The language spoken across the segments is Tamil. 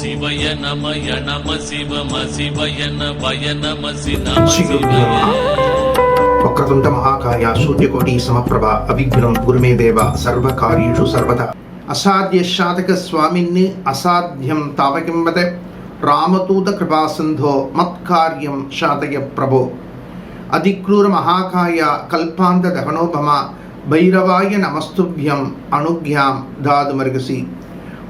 శివయ నమయ నమ శివ శివయ నమయ నమ ఒక్కకుంట మహాకాయ సూర్యకోటి సమప్రభ అవిఘ్నం గురుమే దేవ సర్వకార్యేషు సర్వత అసాధ్య శాతక స్వామిన్ని అసాధ్యం తావకింవద రామతూత కృపాసంధో మత్కార్యం శాతయ ప్రభో. అధిక్రూర మహాకాయ కల్పాంత దహనోపమ భైరవాయ నమస్తుభ్యం అనుజ్ఞాం దాదుమరుగసి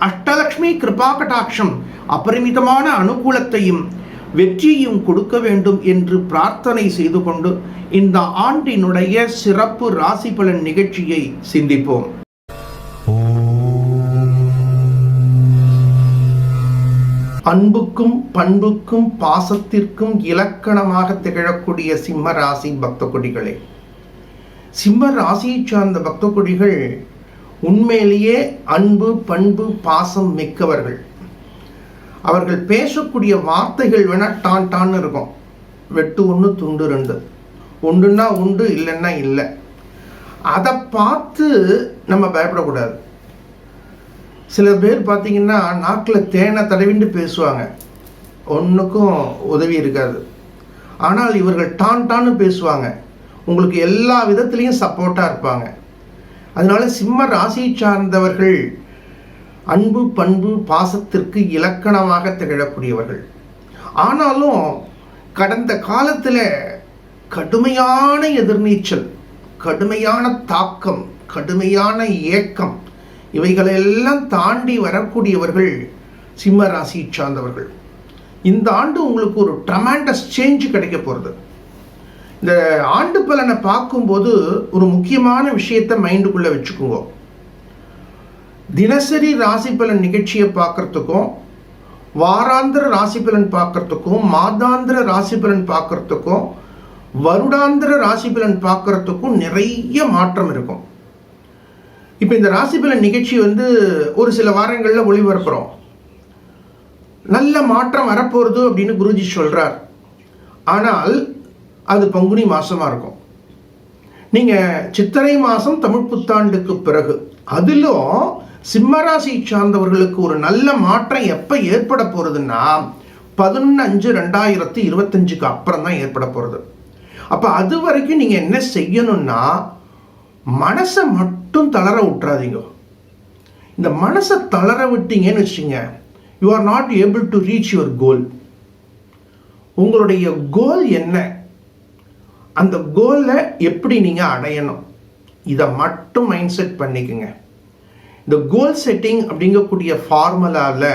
அஷ்டலக்ஷ்மி கிருபா கடாட்சம் அபரிமிதமான அனுகூலத்தையும் வெற்றியையும் கொடுக்க வேண்டும் என்று பிரார்த்தனை செய்து கொண்டு இந்த ஆண்டினுடைய சிறப்பு ராசி பலன் நிகழ்ச்சியை சிந்திப்போம். அன்புக்கும் பண்புக்கும் பாசத்திற்கும் இலக்கணமாக திகழக்கூடிய சிம்ம ராசி பக்த கொடிகளே சிம்ம ராசியை சார்ந்த பக்த கொடிகள் உண்மையிலேயே அன்பு பண்பு பாசம் மிக்கவர்கள். அவர்கள் பேசக்கூடிய வார்த்தைகள் வேணா டான் டான்னு இருக்கும். வெட்டு ஒன்று துண்டு ரெண்டு. உண்டுன்னா உண்டு இல்லைன்னா இல்லை. அதை பார்த்து நம்ம பயப்படக்கூடாது. சில பேர் பார்த்தீங்கன்னா நாக்கில் தேனை தடவிண்டு பேசுவாங்க. ஒன்றுக்கும் உதவி இருக்காது. ஆனால் இவர்கள் டான் டான்னு பேசுவாங்க. உங்களுக்கு எல்லா விதத்துலேயும் சப்போர்ட்டாக இருப்பாங்க. அதனால சிம்ம ராசியை சார்ந்தவர்கள் அன்பு பண்பு பாசத்திற்கு இலக்கணமாக திகழக்கூடியவர்கள். ஆனாலும் கடந்த காலத்தில் கடுமையான எதிர்நீச்சல் கடுமையான தாக்கம் கடுமையான ஏக்கம் இவைகளெல்லாம் தாண்டி வரக்கூடியவர்கள் சிம்ம ராசியை சார்ந்தவர்கள். இந்த ஆண்டு உங்களுக்கு ஒரு ட்ரமாண்டஸ் சேஞ்ச் கிடைக்க போகிறது இந்த ஆண்டு பலனை பார்க்கும்போது ஒரு முக்கியமான விஷயத்தை மைண்டுக்குள்ளே வச்சுக்கோங்க. தினசரி ராசி பலன் நிகழ்ச்சியை பார்க்கறதுக்கும் வாராந்திர ராசி பலன் பார்க்கறதுக்கும் மாதாந்திர ராசி பலன் பார்க்கறதுக்கும் வருடாந்திர ராசி பலன் பார்க்கறதுக்கும் நிறைய மாற்றம் இருக்கும். இப்போ இந்த ராசி பலன் நிகழ்ச்சி வந்து ஒரு சில வாரங்களில் ஒளிபரப்புகிறோம் நல்ல மாற்றம் வரப்போகிறது அப்படின்னு குருஜி சொல்கிறார் ஆனால் அது பங்குனி மாதமாக இருக்கும். நீங்கள் சித்திரை மாதம் தமிழ் புத்தாண்டுக்கு பிறகு அதிலும் சிம்மராசி சார்ந்தவர்களுக்கு ஒரு நல்ல மாற்றம் எப்போ ஏற்பட போகிறதுன்னா பதினொன்று அஞ்சு ரெண்டாயிரத்தி இருபத்தஞ்சுக்கு அப்புறம் தான் ஏற்பட போகிறது அப்போ அது வரைக்கும் நீங்கள் என்ன செய்யணும்னா மனசை மட்டும் தளர விட்டுறாதீங்க. இந்த மனசை தளர விட்டீங்கன்னு வச்சுங்க you are not able to reach your goal உங்களுடைய கோல் என்ன? அந்த கோலை எப்படி நீங்கள் அடையணும்? இதை மட்டும் மைண்ட் செட் பண்ணிக்கோங்க. இந்த கோல் செட்டிங் அப்படிங்கக்கூடிய ஃபார்முலாவில்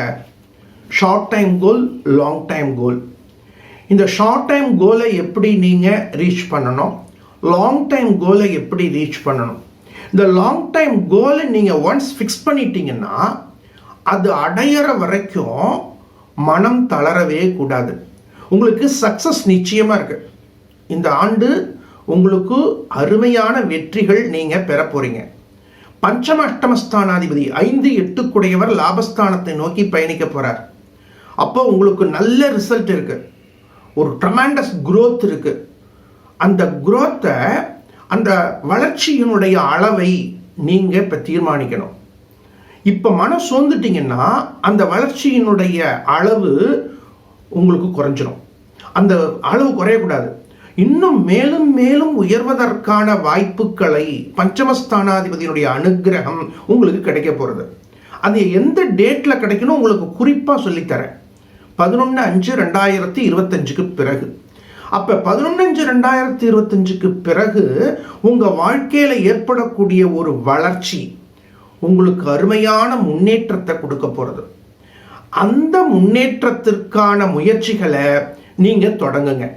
short time goal long time goal இந்த ஷார்ட் டைம் கோலை எப்படி நீங்கள் ரீச் பண்ணணும்? லாங் டைம் கோலை எப்படி ரீச் பண்ணணும்? இந்த லாங் டைம் கோலை நீங்கள் ஒன்ஸ் ஃபிக்ஸ் பண்ணிட்டீங்கன்னா அது அடையிற வரைக்கும் மனம் தளரவே கூடாது. உங்களுக்கு சக்ஸஸ் நிச்சயமாக இருக்குது இந்த ஆண்டு உங்களுக்கு அருமையான வெற்றிகள் நீங்கள் பெற போகிறீங்க பஞ்சம அஷ்டமஸ்தானாதிபதி ஐந்து எட்டுக்குடையவர் லாபஸ்தானத்தை நோக்கி பயணிக்க போகிறார் அப்போ உங்களுக்கு நல்ல ரிசல்ட் இருக்குது ஒரு ட்ரமாண்டஸ் குரோத் இருக்குது அந்த குரோத்தை அந்த வளர்ச்சியினுடைய அளவை நீங்கள் இப்போ தீர்மானிக்கணும். இப்போ மனம் சோர்ந்துட்டிங்கன்னா அந்த வளர்ச்சியினுடைய அளவு உங்களுக்கு குறைஞ்சிரும். அந்த அளவு குறையக்கூடாது இன்னும் மேலும் மேலும் உயர்வதற்கான வாய்ப்புகளை பஞ்சமஸ்தானாதிபதியினுடைய அனுக்கிரகம் உங்களுக்கு கிடைக்க போகிறது அது எந்த டேட்டில் கிடைக்கணும் உங்களுக்கு குறிப்பாக சொல்லித்தரேன். பதினொன்று அஞ்சு ரெண்டாயிரத்தி இருபத்தஞ்சுக்கு பிறகு. அப்போ பதினொன்று அஞ்சு ரெண்டாயிரத்தி இருபத்தஞ்சுக்கு பிறகு உங்கள் வாழ்க்கையில் ஏற்படக்கூடிய ஒரு வளர்ச்சி உங்களுக்கு அருமையான முன்னேற்றத்தை கொடுக்க போகிறது அந்த முன்னேற்றத்திற்கான முயற்சிகளை நீங்கள் தொடங்குங்க.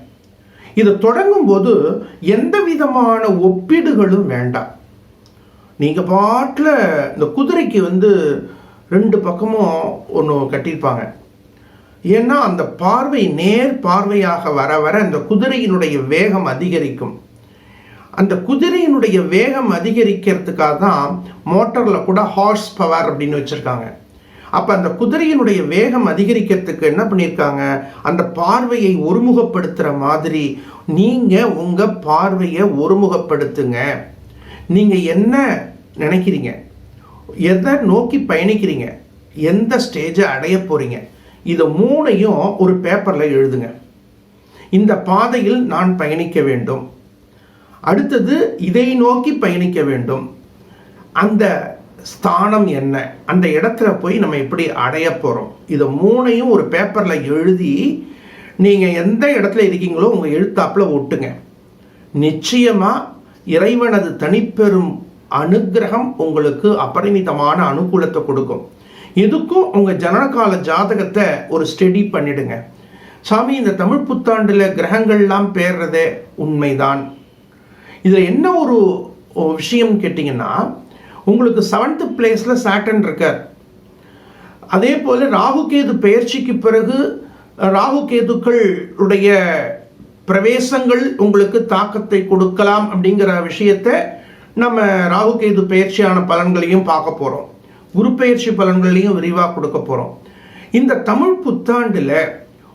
இதை தொடங்கும் போது எந்த விதமான ஒப்பீடுகளும் வேண்டாம். நீங்கள் பாட்டில் இந்த குதிரைக்கு வந்து ரெண்டு பக்கமும் ஒன்று கட்டியிருப்பாங்க. ஏன்னா அந்த பார்வை நேர் பார்வையாக வர வர அந்த குதிரையினுடைய வேகம் அதிகரிக்கும். அந்த குதிரையினுடைய வேகம் அதிகரிக்கிறதுக்காக தான் மோட்டரில் கூட ஹார்ஸ் பவர் அப்படின்னு வச்சுருக்காங்க. அப்போ அந்த குதிரையினுடைய வேகம் அதிகரிக்கிறதுக்கு என்ன பண்ணியிருக்காங்க? அந்த பார்வையை ஒருமுகப்படுத்துகிற மாதிரி நீங்கள் உங்கள் பார்வையை ஒருமுகப்படுத்துங்க. நீங்கள் என்ன நினைக்கிறீங்க? எதை நோக்கி பயணிக்கிறீங்க? எந்த ஸ்டேஜை அடைய போகிறீங்க இதை மூணையும் ஒரு பேப்பரில் எழுதுங்க. இந்த பாதையில் நான் பயணிக்க வேண்டும். அடுத்தது இதை நோக்கி பயணிக்க வேண்டும். அந்த ஸ்தானம் என்ன? அந்த இடத்துல போய் நம்ம எப்படி அடைய போகிறோம் இதை மூணையும் ஒரு பேப்பரில் எழுதி நீங்கள் எந்த இடத்துல இருக்கீங்களோ உங்கள் எழுத்தாப்பில் ஒட்டுங்க. நிச்சயமாக இறைவனது தனிப்பெரும் அனுக்கிரகம் உங்களுக்கு அபரிமிதமான அனுகூலத்தை கொடுக்கும். இதுக்கும் உங்கள் ஜனனகால ஜாதகத்தை ஒரு ஸ்டடி பண்ணிடுங்க. சாமி இந்த தமிழ் புத்தாண்டில் கிரகங்கள்லாம் பேர்றதே உண்மைதான். இதில் என்ன ஒரு ஒரு விஷயம் கேட்டிங்கன்னா உங்களுக்கு செவன்த்து பிளேஸில் சாட்டன் இருக்கார். அதே போல் ராகுகேது பெயர்ச்சிக்கு பிறகு ராகுகேதுக்களுடைய பிரவேசங்கள் உங்களுக்கு தாக்கத்தை கொடுக்கலாம் அப்படிங்கிற விஷயத்தை நம்ம ராகுகேது பெயர்ச்சியான பலன்களையும் பார்க்க போகிறோம் குரு பலன்களையும் விரிவாக கொடுக்க போகிறோம் இந்த தமிழ் புத்தாண்டில்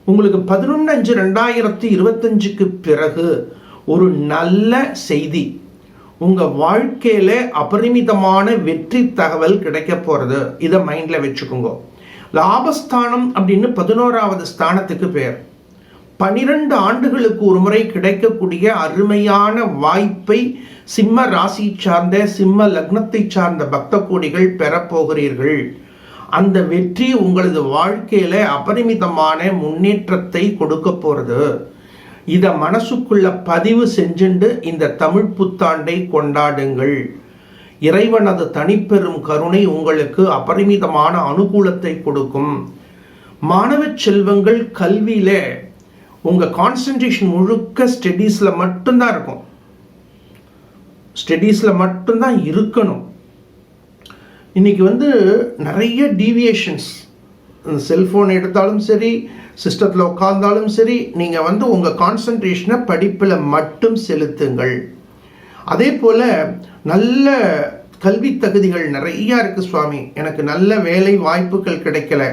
உங்களுக்கு பதினொன்று அஞ்சு ரெண்டாயிரத்தி இருபத்தஞ்சுக்கு பிறகு ஒரு நல்ல செய்தி உங்கள் வாழ்க்கையில் அபரிமிதமான வெற்றி தகவல் கிடைக்க போகிறது இதை மைண்டில் வச்சுக்கோங்க. லாபஸ்தானம் அப்படின்னு பதினோராவது ஸ்தானத்துக்கு பேர். பனிரெண்டு ஆண்டுகளுக்கு ஒரு முறை கிடைக்கக்கூடிய அருமையான வாய்ப்பை சிம்ம ராசி சார்ந்த சிம்ம லக்னத்தை சார்ந்த பக்த கோடிகள் பெறப்போகிறீர்கள் அந்த வெற்றி உங்களது வாழ்க்கையில் அபரிமிதமான முன்னேற்றத்தை கொடுக்க போகிறது இதை மனசுக்குள்ள பதிவு செஞ்சுண்டு இந்த தமிழ் புத்தாண்டை கொண்டாடுங்கள். இறைவனது தனிப்பெரும் கருணை உங்களுக்கு அபரிமிதமான அனுகூலத்தை கொடுக்கும். மாணவ செல்வங்கள் கல்வியில உங்கள் கான்சன்ட்ரேஷன் முழுக்க ஸ்டடீஸில் மட்டும்தான் இருக்கும். ஸ்டடீஸில் மட்டும்தான் இருக்கணும். இன்னைக்கு வந்து நிறைய டீவியேஷன்ஸ் செல்ஃபோன் எடுத்தாலும் சரி சிஸ்டத்தில் உட்கார்ந்தாலும் சரி நீங்கள் வந்து உங்கள் கான்சன்ட்ரேஷனை படிப்பில் மட்டும் செலுத்துங்கள். அதே போல் நல்ல கல்வி தகுதிகள் நிறையா இருக்குது சுவாமி. எனக்கு நல்ல வேலை வாய்ப்புகள் கிடைக்கல.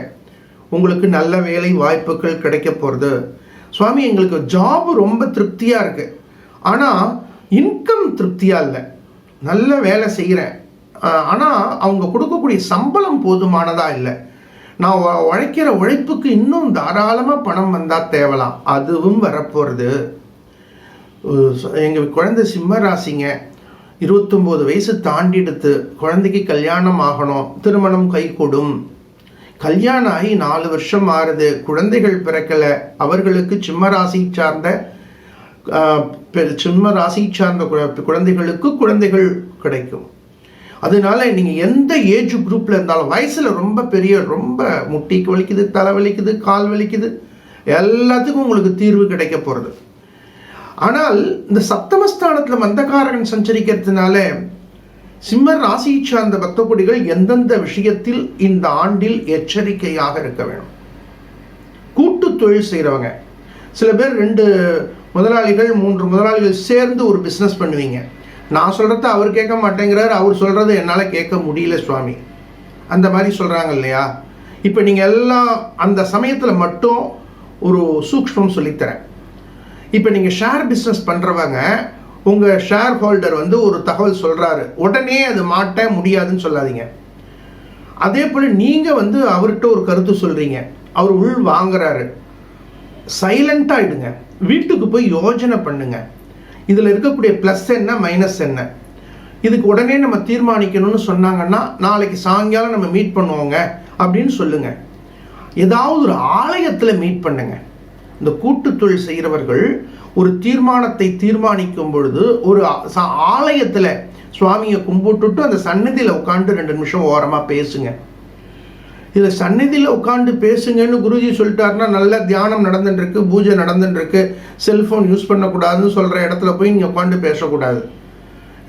உங்களுக்கு நல்ல வேலை வாய்ப்புகள் கிடைக்க போகிறது சுவாமி எங்களுக்கு ஜாப் ரொம்ப திருப்தியாக இருக்குது ஆனால் இன்கம் திருப்தியாக இல்லை. நல்ல வேலை செய்கிறேன் ஆனால் அவங்க கொடுக்கக்கூடிய சம்பளம் போதுமானதாக இல்லை. நான் உழைக்கிற உழைப்புக்கு இன்னும் தாராளமாக பணம் வந்தால் தேவலாம். அதுவும் வரப்போகிறது எங்கள் குழந்தை சிம்ம ராசிங்க. இருபத்தொம்போது வயசு தாண்டிடுத்து குழந்தைக்கு கல்யாணம் ஆகணும். திருமணம் கைகூடும். கல்யாணம் ஆகி நாலு வருஷம் ஆறுது. குழந்தைகள் பிறக்கலை. அவர்களுக்கு சிம்ம ராசி சார்ந்த பெ- சிம்ம ராசி சார்ந்த குழந்தைகளுக்கு குழந்தைகள் கிடைக்கும். அதனால நீங்கள் எந்த ஏஜ் குரூப்பில் இருந்தாலும் வயசில் ரொம்ப பெரிய ரொம்ப முட்டிக்கு வலிக்குது தலை வலிக்குது கால் வலிக்குது எல்லாத்துக்கும் உங்களுக்கு தீர்வு கிடைக்க போகிறது ஆனால் இந்த சப்தமஸ்தானத்தில் மந்தகாரகன் சஞ்சரிக்கிறதுனால சிம்மர் ராசியை சார்ந்த பக்தகுடிகள் எந்தெந்த விஷயத்தில் இந்த ஆண்டில் எச்சரிக்கையாக இருக்க வேணும்? கூட்டு தொழில் செய்கிறவங்க சில பேர் ரெண்டு முதலாளிகள் மூன்று முதலாளிகள் சேர்ந்து ஒரு பிஸ்னஸ் பண்ணுவீங்க. நான் சொல்கிறத அவர் கேட்க மாட்டேங்கிறார் அவர் சொல்கிறத என்னால் கேட்க முடியல சுவாமி. அந்த மாதிரி சொல்கிறாங்க இல்லையா? இப்போ நீங்கள் எல்லாம் அந்த சமயத்தில் மட்டும் ஒரு சூக்ஷ்மம் சொல்லித்தரேன். இப்போ நீங்கள் ஷேர் பிஸ்னஸ் பண்ணுறவங்க உங்கள் ஷேர் ஹோல்டர் வந்து ஒரு தகவல் சொல்கிறாரு உடனே அது மாட்ட முடியாதுன்னு சொல்லாதீங்க. அதே போல் நீங்கள் வந்து அவர்கிட்ட ஒரு கருத்து சொல்கிறீங்க அவர் உள் வாங்குறாரு. சைலண்ட்டாகிடுங்க வீட்டுக்கு போய் யோஜனை பண்ணுங்கள் இதில் இருக்கக்கூடிய ப்ளஸ் என்ன மைனஸ் என்ன? இதுக்கு உடனே நம்ம தீர்மானிக்கணும்னு சொன்னாங்கன்னா நாளைக்கு சாயங்காலம் நம்ம மீட் பண்ணுவோங்க அப்படின்னு சொல்லுங்க. ஏதாவது ஒரு ஆலயத்தில் மீட் பண்ணுங்க. இந்த கூட்டு தொழில் செய்கிறவர்கள் ஒரு தீர்மானத்தை தீர்மானிக்கும் பொழுது ஒரு ஆலயத்தில் சுவாமியை கும்பிட்டுட்டு அந்த சன்னதியில் உட்காந்து ரெண்டு நிமிஷம் ஓரமாக பேசுங்க. இதில் சந்நிதியில் உட்காந்து பேசுங்கன்னு குருஜி சொல்லிட்டாருன்னா நல்ல தியானம் நடந்துட்டுருக்கு பூஜை நடந்துட்டுருக்கு செல்ஃபோன் யூஸ் பண்ணக்கூடாதுன்னு சொல்கிற இடத்துல போய் நீங்கள் உட்காந்து பேசக்கூடாது.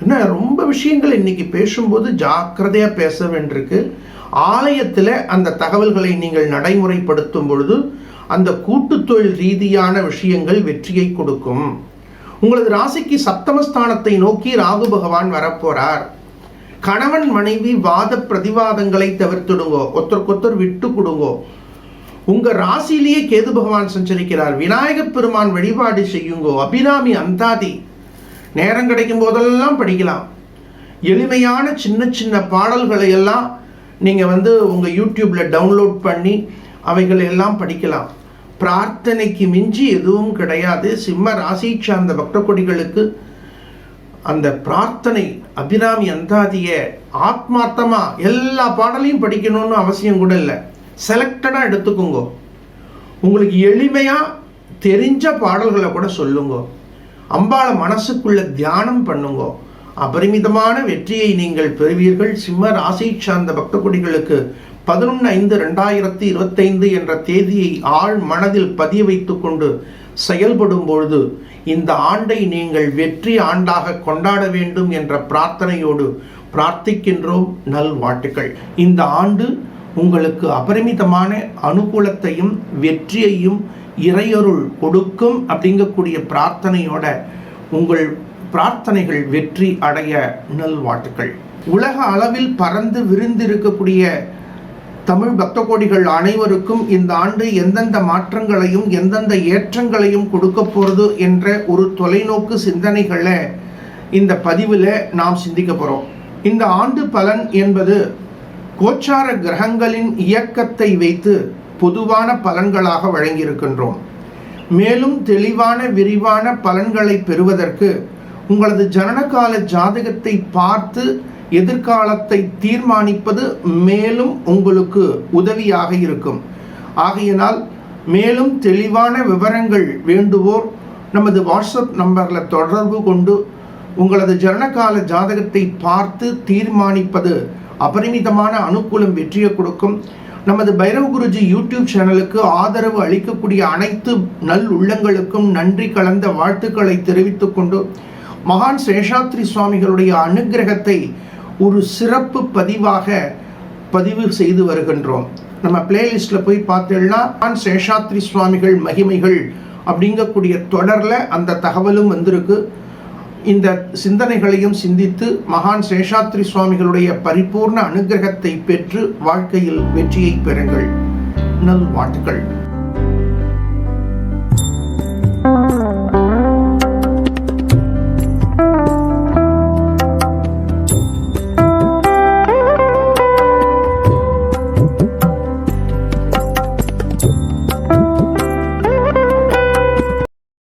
என்ன ரொம்ப விஷயங்கள் இன்றைக்கி பேசும்போது ஜாக்கிரதையாக பேச வேண்டியிருக்கு. ஆலயத்தில் அந்த தகவல்களை நீங்கள் நடைமுறைப்படுத்தும் பொழுது அந்த கூட்டுத்தொழில் ரீதியான விஷயங்கள் வெற்றியை கொடுக்கும். உங்களது ராசிக்கு சப்தமஸ்தானத்தை நோக்கி ராகு பகவான் வரப்போறார். கணவன் மனைவி வாத பிரதிவாதங்களை தவிர்த்துடுங்கோ. ஒருத்தருக்கொத்தர் விட்டு கொடுங்கோ. உங்க ராசியிலேயே கேது பகவான் சஞ்சரிக்கிறார். விநாயகப் பெருமான் வழிபாடு செய்யுங்கோ. அபிராமி அந்தாதி. நேரம் கிடைக்கும் போதெல்லாம் படிக்கலாம். எளிமையான சின்ன சின்ன பாடல்களை எல்லாம் நீங்கள் வந்து உங்கள் யூடியூப்பில் டவுன்லோட் பண்ணி அவைகளை எல்லாம் படிக்கலாம். பிரார்த்தனைக்கு மிஞ்சி எதுவும் கிடையாது. சிம்ம ராசி சார்ந்த பக்த கொடிகளுக்கு அந்த பிரார்த்தனை அபிராமி அந்தாதிய ஆத்மார்த்தமாக எல்லா பாடலையும் படிக்கணும்னு அவசியம் கூட இல்லை. செலக்டடாக எடுத்துக்கோங்க. உங்களுக்கு எளிமையாக தெரிஞ்ச பாடல்களை கூட சொல்லுங்க. அம்பாளை மனசுக்குள்ள தியானம் பண்ணுங்க. அபரிமிதமான வெற்றியை நீங்கள் பெறுவீர்கள். சிம்ம ராசி சார்ந்த பக்தகுடிகளுக்கு பதினொன்று ஐந்து ரெண்டாயிரத்தி இருபத்தைந்து என்ற தேதியை ஆழ் மனதில் பதிய வைத்து கொண்டு செயல்படும் பொழுது இந்த ஆண்டை நீங்கள் வெற்றி ஆண்டாக கொண்டாட வேண்டும் என்ற பிரார்த்தனையோடு பிரார்த்திக்கின்றோம் நல்வாழ்த்துக்கள் இந்த ஆண்டு உங்களுக்கு அபரிமிதமான அனுகூலத்தையும் வெற்றியையும் இறையருள் கொடுக்கும் அப்படிங்கக்கூடிய பிரார்த்தனையோட உங்கள் பிரார்த்தனைகள் வெற்றி அடைய நல்வாழ்த்துக்கள் உலக அளவில் பறந்து விரிந்து இருக்கக்கூடிய தமிழ் பக்த கோடிகள் அனைவருக்கும் இந்த ஆண்டு எந்தெந்த மாற்றங்களையும் எந்தெந்த ஏற்றங்களையும் கொடுக்க போகிறது என்ற ஒரு தொலைநோக்கு சிந்தனைகளை இந்த பதிவில் நாம் சிந்திக்க போகிறோம் இந்த ஆண்டு பலன் என்பது கோச்சார கிரகங்களின் இயக்கத்தை வைத்து பொதுவான பலன்களாக வழங்கியிருக்கின்றோம். மேலும் தெளிவான விரிவான பலன்களை பெறுவதற்கு உங்களது ஜனனகால ஜாதகத்தை பார்த்து எதிர்காலத்தை தீர்மானிப்பது மேலும் உங்களுக்கு உதவியாக இருக்கும். ஆகையினால் மேலும் தெளிவான விவரங்கள் வேண்டுவோர் நமது வாட்ஸ்அப் நம்பரில் தொடர்பு கொண்டு உங்களது ஜனனகால ஜாதகத்தை பார்த்து தீர்மானிப்பது அபரிமிதமான அனுகூலம் வெற்றியை கொடுக்கும். நமது பைரவ குருஜி யூடியூப் சேனலுக்கு ஆதரவு அளிக்கக்கூடிய அனைத்து நல் உள்ளங்களுக்கும் நன்றி கலந்த வாழ்த்துக்களை தெரிவித்துக்கொண்டு மகான் சேஷாத்ரி சுவாமிகளுடைய அனுகிரகத்தை ஒரு சிறப்பு பதிவாக பதிவு செய்து வருகின்றோம். நம்ம பிளேலிஸ்டில் போய் பார்த்தோம்னா மகான் சேஷாத்ரி சுவாமிகள் மகிமைகள் அப்படிங்கக்கூடிய தொடரில் அந்த தகவலும் வந்திருக்கு. இந்த சிந்தனைகளையும் சிந்தித்து மகான் சேஷாத்ரி சுவாமிகளுடைய பரிபூர்ண அனுகிரகத்தை பெற்று வாழ்க்கையில் வெற்றியை பெறுங்கள். நல்வாழ்த்துக்கள்.